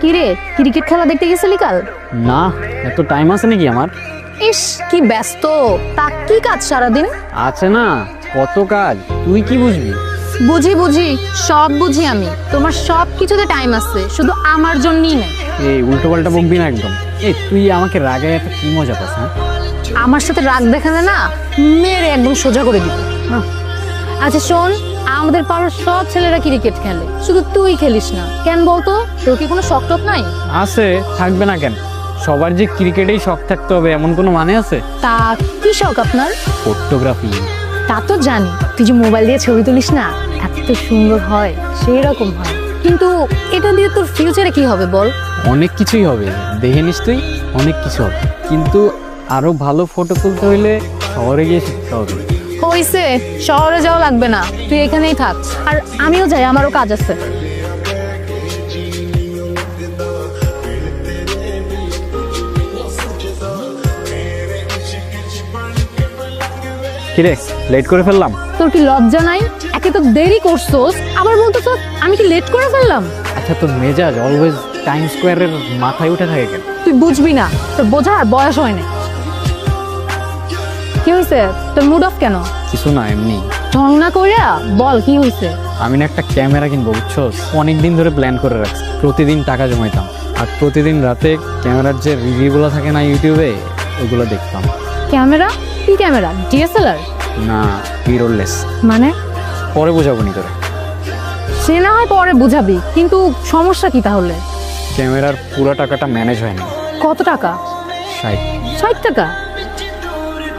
কিরে ক্রিকেট খেলা দেখতে গেছিলি কাল? না এত টাইম আছে নাকি আমার? ইস কি ব্যস্ত। তা কি কাজ সারাদিন? আছে না কত কাজ? তুই কি বুঝবি? বুঝি বুঝি সব বুঝি আমি। তোমার সব কিছুতে টাইম আছে শুধু আমার জন্যই নেই। এই উল্টো পাল্টা বকবি না একদম। এই তুই আমাকে রাগে এত কি মজা পাস হ্যাঁ? আমার সাথে রাগ দেখালে না মেরে একদম সোজা করে দিবে। আচ্ছা শোন আমাদের পাড়ার সব ছেলেরা ক্রিকেট খেলে। শুধু তুই খেলিস না। কেন বলতো? তোর কি কোনো শখ টক নাই? আছে থাকবে না কেন? সবার যে ক্রিকেটেই শখ থাকতে হবে এমন কোনো মানে আছে? তা কি শখ আপনার? ফটোগ্রাফি। তা তো জানি। তুই যে মোবাইল দিয়ে ছবি তুলিস না এত সুন্দর হয় সেই রকম হয়। কিন্তু এটা দিয়ে তোর ফিউচারে কি হবে বল? অনেক কিছুই হবে। দেখে নিস তুই অনেক কিছু হবে। কিন্তু আরও ভালো ফটো তুলতে হইলে শহরে গিয়ে শিখতে হবে। হইছে শহরে যাওয়া লাগবে না তুই এখানেই থাক। আর আমিও যাই আমারও কাজ আছে। কিরে লেট করে ফেললাম? তোর কি লজ্জা নাই? একে তো দেরি করছোস। আবার বলতেছ আমি কি লেট করে ফেললাম? আচ্ছা তোর মেজাজ অলওয়েজ টাইম স্কোয়ারের মাথায় উঠে থাকে কেন? তুই বুঝবি না তোর বোঝার বয়স হয় না কি হয়েছে তোর মুড অফ কেন? কিছু না এমনি। ঢং না কইরা বল কি হয়েছে আমি না একটা ক্যামেরা কিনবো বুঝছ? অনেক দিন ধরে প্ল্যান করে রাখছি। প্রতিদিন টাকা জমাইতাম। আর প্রতিদিন রাতে ক্যামেরার যে রিভিউগুলো থাকে না ইউটিউবে ওগুলো দেখতাম। ক্যামেরা? কি ক্যামেরা? ডিএসএলআর? না পিরোলেস মানে? পরে বোঝাবো নি তোরে। সে না হয় পরে বুঝাবি কিন্তু সমস্যা কি তাহলে? ক্যামেরার পুরো টাকাটা ম্যানেজ হয় না কত টাকা? ষাট। ষাট টাকা?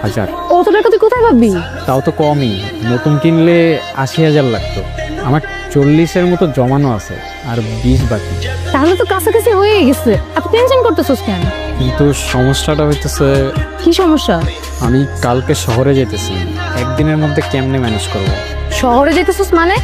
হাজার। অত টাকা তুই কোথায় পাবি তাও তো কমই। নতুন কিনলে আশি হাজার লাগতো। আমার চল্লিশের মতো জমানো আছে আর বিশ বাকি। তাহলে তো কাছাকাছি হয়ে গেছে। এত টেনশন করতেছিস কেন? কিন্তু সমস্যাটা হইতেছে কি সমস্যা? আমি কালকে শহরে যেতেছি একদিনের মধ্যে কেমনে ম্যানেজ করব? শহরে যেতেছিস মানে?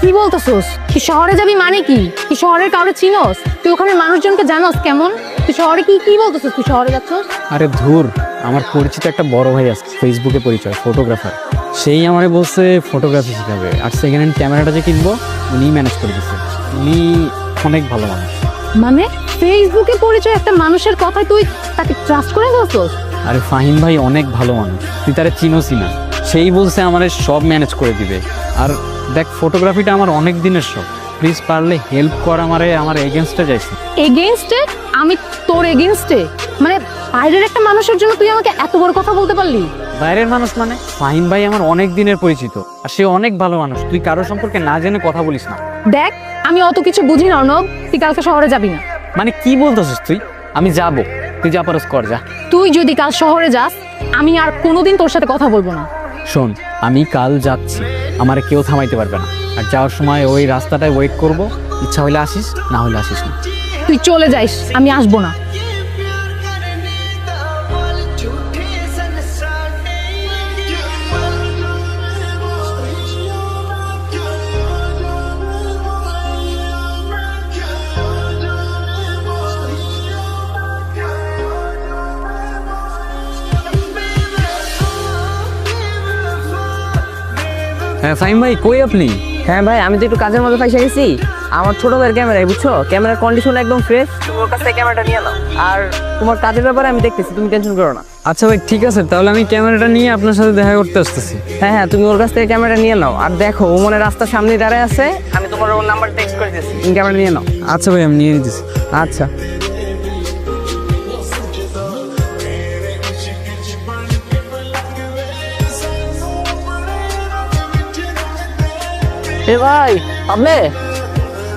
কি বলতেছিস? তুই শহরে যাবি মানে কি? তুই শহরের কাউরে চিনোস? তুই ওখানে মানুষজনকে জানোস কেমন? তুই শহরে কি কি বলতেছিস? তুই শহরে যাচ্ছিস? আরে ধুর। আমার পরিচিত একটা বড় ভাই আছে ফেসবুকে পরিচয় ফটোগ্রাফার সেই আমারে বলছে ফটোগ্রাফি শেখাবে। আর সেকেন্ড হ্যান্ড ক্যামেরাটা যে কিনবো উনিই ম্যানেজ করে দিচ্ছে উনি অনেক ভালো মানুষ। মানে ফেসবুকে পরিচয় একটা মানুষের কথায় তুই তাকে ট্রাস্ট করে ফেলছিস আরে ফাহিম ভাই অনেক ভালো মানুষ। তুই তারা চিনোসি না। সেই বলছে আমারে সব ম্যানেজ করে দিবে। আর দেখ ফটোগ্রাফিটা আমার অনেক দিনের শখ। প্লিজ পারলে হেল্প কর আমারে আমার এগেনস্টে যাইছি। এগেনস্টে আমি তোর এগেনস্টে মানে বাইরের একটা মানুষের জন্য তুই আমাকে এত বড় কথা বলতে পারলি? বাইরের মানুষ মানে? ফাহিম ভাই আমার অনেক দিনের পরিচিত আর সে অনেক ভালো মানুষ। তুই কারও সম্পর্কে না জেনে কথা বলিস না। দেখ আমি অত কিছু বুঝি না অর্ণব। তুই কালকে শহরে যাবি না। মানে কি বলতেছিস তুই? আমি যাব। তুই যা পারস কর যা। তুই যদি কাল শহরে যাস আমি আর কোনোদিন তোর সাথে কথা বলব না। শোন আমি কাল যাচ্ছি। আমার কেউ থামাইতে পারবে না। আর যাওয়ার সময় ওই রাস্তাটায় ওয়েট করব। ইচ্ছা হইলে আসিস না হলে আসিস না। তুই চলে যাইস আমি আসব না। হ্যাঁ ফাহিম ভাই কই আপনি? হ্যাঁ ভাই আমি তো একটু কাজের মধ্যে ফাইসে গেছি। আমার ছোট ভাইয়ের ক্যামেরায় বুঝছ? ক্যামেরার কন্ডিশন একদম ফ্রেশ তুমি ওর কাছ থেকে ক্যামেরাটা নিয়ে নাও। আর তোমার কাজের ব্যাপারে আমি দেখতেছি তুমি টেনশন করো না। আচ্ছা ভাই ঠিক আছে তাহলে আমি ক্যামেরাটা নিয়ে আপনার সাথে দেখা করতে আসতেছি। হ্যাঁ হ্যাঁ তুমি ওর কাছ থেকে ক্যামেরাটা নিয়ে নাও। আর দেখো ও মনে রাস্তার সামনে দাঁড়ায় আছে। আমি তোমার ওর নাম্বার টেক্সট করে দিয়েছি। ক্যামেরা নিয়ে নাও। আচ্ছা ভাই আমি নিয়ে নিতেছি। আচ্ছা। এ ভাই আপনি?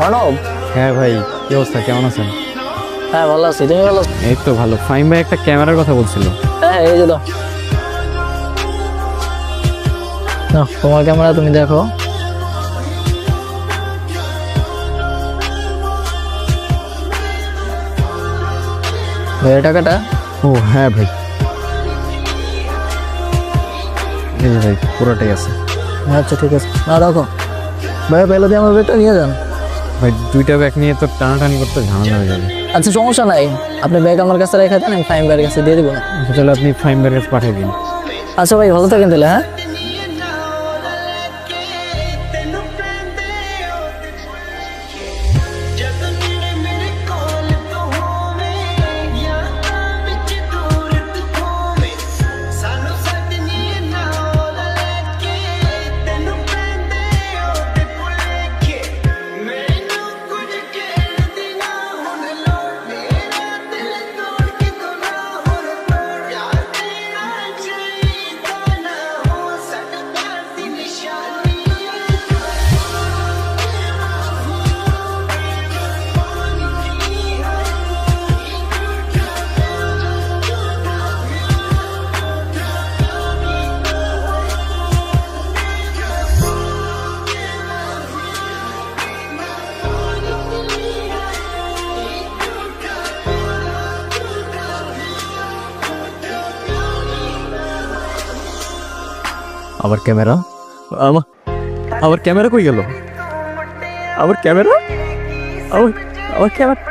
অর্ণব হ্যাঁ ভাই কি অবস্থা? কেমন আছেন? হ্যাঁ ভালো আছি। তুমি ভালো এই তো ভালো। ফাহিম ভাই একটা ক্যামেরার কথা বলছিল। হ্যাঁ এই যে দাও। নাও, তোমার ক্যামেরা তুমি দেখো। ভাইয়ের টাকাটা ও হ্যাঁ ভাই। এই ভাই পুরোটাই আছে। আচ্ছা ঠিক আছে। না রাখো। ভাইয়া পেলে দিয়ে আমার ব্যাগটা নিয়ে যান। ভাই দুইটা ব্যাগ নিয়ে তো টানাটানি করতে ঝামেলা হয়ে যাবে। আচ্ছা সমস্যা নাই। আপনি ব্যাগ আমার কাছে রেখে দেন আমি ফাইম ভাইয়ের কাছে দিয়ে দেবো। না আচ্ছা, তাহলে আপনি ফাইম ভাইয়ের কাছে পাঠিয়ে দিন। আচ্ছা ভাই ভালো থাকেন তাহলে হ্যাঁ? আবার ক্যামেরা? আবার আমার ক্যামেরা কই গেল? আমার ক্যামেরা? আমার আমার ক্যামেরা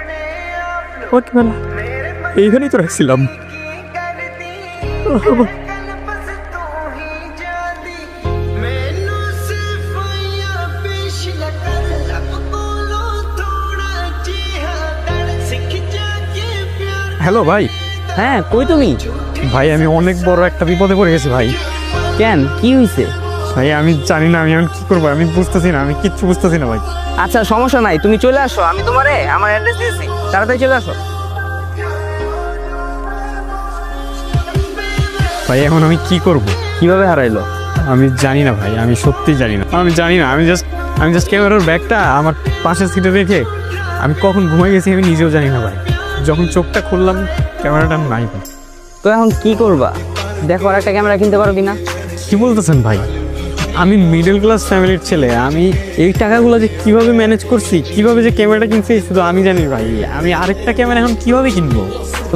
আমার ক্যামেরা। এইখানেই তো রাখছিলাম। হ্যালো ভাই। হ্যাঁ কই তুমি? ভাই আমি অনেক বড় একটা বিপদে পড়ে গেছি ভাই। কেন? কি হয়েছে ভাই আমি জানি না আমি এখন কি করব? আমি বুঝতেছি না আমি কিচ্ছু বুঝতেছি না ভাই। আচ্ছা সমস্যা নাই তুমি চলে আসো আমি তোমারে আমার অ্যাড্রেস দিয়েছি। তাড়াতাড়ি চলে আসো। ভাই এখন আমি কি করব? কীভাবে হারাইলো? আমি জানি না ভাই আমি সত্যি জানি না। আমি জানি না আমি জাস্ট আমি জাস্ট ক্যামেরার ব্যাগটা আমার পাশের সিটে রেখে আমি কখন ঘুমাই গেছি আমি নিজেও জানি না ভাই। যখন চোখটা খুললাম ক্যামেরাটা নাই ভাই। তো এখন কি করবা? দেখো আর একটা ক্যামেরা কিনতে পারবি কিনা। কি বলতেছেন ভাই? আমি মিডল ক্লাস ফ্যামিলির ছেলে আমি এই টাকাগুলো যে কীভাবে ম্যানেজ করছি কীভাবে যে ক্যামেরাটা কিনছি শুধু আমি জানি ভাই। আমি আরেকটা ক্যামেরা এখন কীভাবে কিনবো?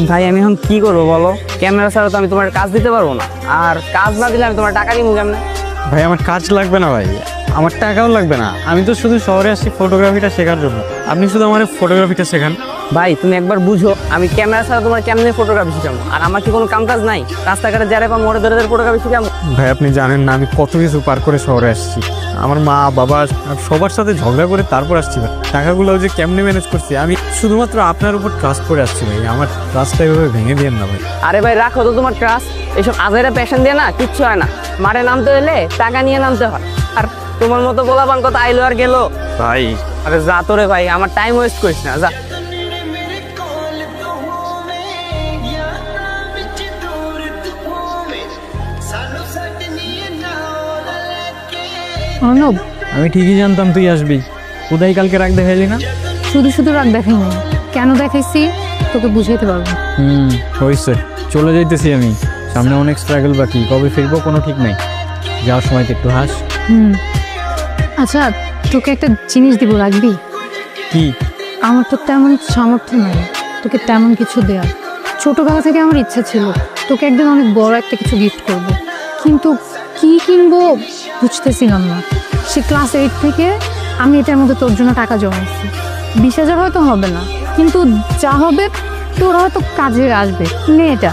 ভাই আমি এখন কি করব বলো? ক্যামেরা ছাড়া তো আমি তোমার কাজ দিতে পারব না। আর কাজ না দিলে আমি তোমার টাকা দিব কেমনে? ভাই আমার কাজ লাগবে না ভাই। আমার টাকাও লাগবে না। আমি তো শুধু শহরে আসছি ফটোগ্রাফিটা শেখার জন্য। আপনি শুধু আমার ফটোগ্রাফিটা শেখান। ভাই তুমি একবার বুঝো আমি ক্যামেরা ছাড়া তোমার কেমনে ফটোগ্রাফি শিখাবো? আর আমার কি কোনো কাম কাজ নাই? রাস্তাঘাটে যারা বা মোড়ে ধরে ধরে ফটোগ্রাফি শিখাবো? ভাই আপনি জানেন না আমি কত কিছু পার করে শহরে আসছি। আমার মা বাবা সবার সাথে ঝগড়া করে তারপর আসছি ভাই। টাকাগুলো যে কেমনে ম্যানেজ করছি আমি শুধুমাত্র আপনার উপর ট্রাস্ট করে আসছি ভাই। আমার ট্রাস্টটা এভাবে ভেঙে দিয়েন না ভাই। আরে ভাই রাখো তো তোমার ট্রাস্ট এইসব আজেরা প্যাশন দিয়ে না কিচ্ছু হয় না। মাঠে নামতে হলে টাকা নিয়ে নামতে হয়। আর তোমার মতো বলা বলাবান কথা আইলো আর গেলো। ভাই। আরে যা তো রে ভাই আমার টাইম ওয়েস্ট করিস না যা। অর্ণব? আমি ঠিকই জানতাম তুই আসবি। কোথায় কালকে রাগ দেখাইলি না? শুধু শুধু রাগ দেখাইনি। কেন দেখাইছি? তোকে বুঝাইতে পারব। হুম হয়েছে চলে যাইতেছি আমি। সামনে অনেক স্ট্রাগল বাকি। কবে ফিরবো কোনো ঠিক নাই। যাওয়ার সময় তো একটু হাস। হুম। আচ্ছা তোকে একটা জিনিস দিব রাখবি কি? আমার তো তেমন সামর্থ্য নাই। তোকে তেমন কিছু দেওয়ার ছোটবেলা থেকে আমার ইচ্ছা ছিল তোকে একদিন অনেক বড় একটা কিছু গিফট করব। কিন্তু কি কিনবো বুঝতেছিলাম না সে ক্লাস এইট থেকে আমি এটার মধ্যে তোর জন্য টাকা জমাইছি। বিশ হাজার হয়তো হবে না, কিন্তু যা হবে তোর হয়তো কাজে আসবে। নে এটা।